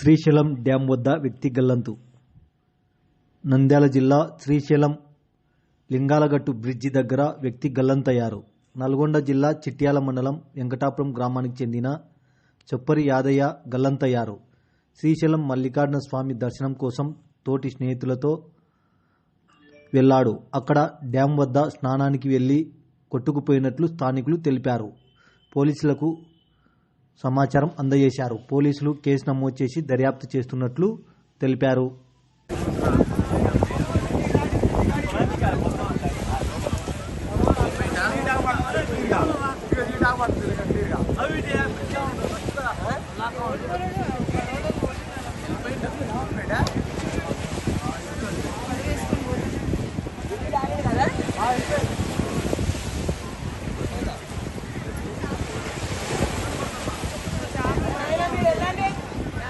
Srisailam dam వద్ద వ్యక్తి గల్లంతు. నంద్యాల జిల్లా శ్రీశైలం లింగాలగట్టు బ్రిడ్జి దగ్గర వ్యక్తి గల్లంతయ్యారు. నల్గొండ జిల్లా చిట్యాల మండలం వెంకటాపురం గ్రామానికి చెందిన చొప్పరి యాదయ్య గల్లంతయ్యారు. శ్రీశైలం మల్లికార్జున స్వామి దర్శనం కోసం తోటి స్నేహితులతో వెళ్ళాడు. అక్కడ డ్యాం వద్ద స్నానానికి వెళ్ళి కొట్టుకుపోయినట్లు స్థానికులు తెలిపారు. పోలీసులకు సమాచారం అందజేశారు. పోలీసులు కేసు నమోదు చేసి దర్యాప్తు చేస్తున్నట్లు తెలిపారు.